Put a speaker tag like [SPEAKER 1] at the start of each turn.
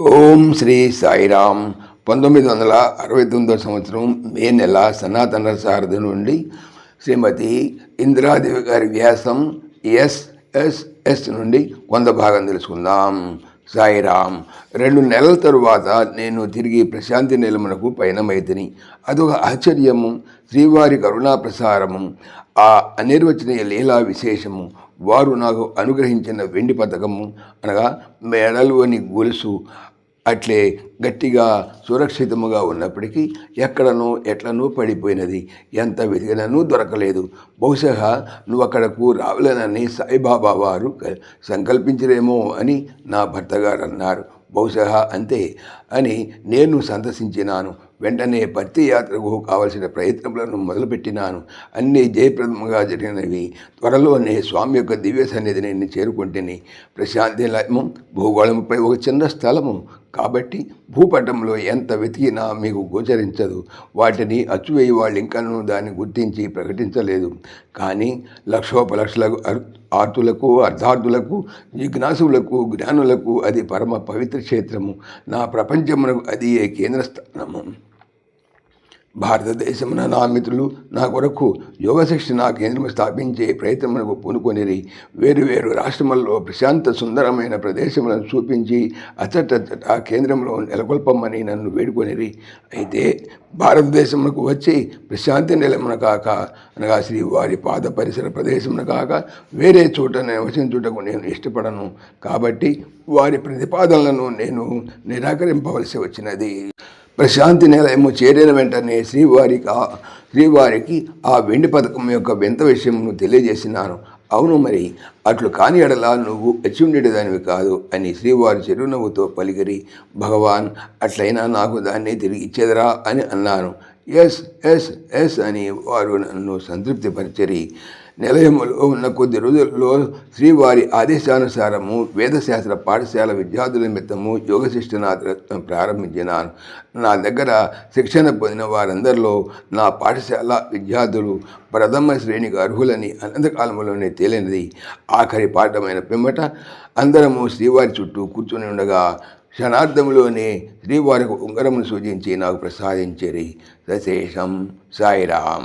[SPEAKER 1] ఓం శ్రీ సాయిరామ్. పంతొమ్మిది వందల అరవై తొమ్మిదో సంవత్సరం మే నెల సనాతన సారథి నుండి శ్రీమతి ఇందిరాదేవి గారి వ్యాసం ఎస్ ఎస్ ఎస్ నుండి కొంత భాగం తెలుసుకుందాం. సాయిరామ్ రెండు నెలల తరువాత నేను తిరిగి ప్రశాంతి నిలమునకు పయనమైతిని. అదొక ఆశ్చర్యము శ్రీవారి కరుణా ప్రసారము ఆ అనిర్వచనీయ లీలా విశేషము. వారు నాకు అనుగ్రహించిన వెండి పథకము అనగా మెడలోని గొలుసు. అట్లే గట్టిగా సురక్షితముగా ఉన్నప్పటికీ ఎక్కడనో ఎట్లనో పడిపోయినది. ఎంత వెతికినను దొరకలేదు. బహుశా నువ్వు అక్కడకు రావలేనని సాయిబాబా వారు సంకల్పించరేమో అని నా భర్త గారు అన్నారు బహుశా అంతే అని నేను సందర్శించినాను వెంటనే పత్తి యాత్రకు కావలసిన ప్రయత్నములను మొదలుపెట్టినాను. అన్నీ జయప్రదముగా జరిగినవి. త్వరలోనే స్వామి యొక్క దివ్య సన్నిధిని నేను చేరుకుంటేని ప్రశాంతి లయము భూగోళముపై ఒక చిన్న స్థలము కాబట్టి భూపటంలో ఎంత వెతికినా మీకు గోచరించదు. వాటిని అచ్చువేయి వాళ్ళు ఇంకనూ దాన్ని గుర్తించి ప్రకటించలేదు. కానీ లక్షోపలక్షలకు అర్- ఆర్తులకు అర్ధార్థులకు జిజ్ఞాసులకు జ్ఞానులకు అది పరమ పవిత్ర క్షేత్రము. నా ప్రపంచమునకు అది ఏ కేంద్ర స్థానము భారతదేశమున నా మిత్రులు నా కొరకు యోగ శిక్షణ కేంద్రం స్థాపించే ప్రయత్నమునకు పూనుకొనిరి. వేరు వేరు రాష్ట్రములలో ప్రశాంత సుందరమైన ప్రదేశములను చూపించి అచ్చట కేంద్రంలో నెలకొల్పమని నన్ను వేడుకొనిరి. అయితే భారతదేశమునకు వచ్చి ప్రశాంతి నిలమున కాక అనగా శ్రీ వారి పాద పరిసర ప్రదేశమున కాక వేరే చోట నివసించుటకు నేను ఇష్టపడను. కాబట్టి వారి ప్రతిపాదనలను నేను నిరాకరింపవలసి వచ్చినది. ప్రశాంతి నిలయము చేరిన వెంటనే శ్రీవారికి ఆ- శ్రీవారికి ఆ వెండి పథకం యొక్క వింత విషయమును తెలియజేసినాను. అవును మరి అట్లు కాని ఎడలా నువ్వు దానివి కాదు అని శ్రీవారి చిరునవ్వుతో పలికిరి. భగవాన్ అట్లయినా నాకు దాన్ని తిరిగి ఇచ్చేదరా అని అన్నాను. ఎస్ ఎస్ ఎస్ అని వారు నన్ను సంతృప్తిపరిచరి. నిలయములో ఉన్న కొద్ది రోజుల్లో శ్రీవారి ఆదేశానుసారము వేదశాస్త్ర పాఠశాల విద్యార్థుల నిమిత్తము యోగ శిక్షణ ప్రారంభించినాను. నా దగ్గర శిక్షణ పొందిన వారందరిలో నా పాఠశాల విద్యార్థులు ప్రథమ శ్రేణికి అర్హులని అనంతకాలంలోనే తేలినది. ఆఖరి పాఠమైన పిమ్మట అందరము శ్రీవారి చుట్టూ కూర్చొని ఉండగా క్షణార్థంలోనే శ్రీవారికి ఉంగరమును సూచించి నాకు ప్రసాదించేరి. సశేషం సాయిరాం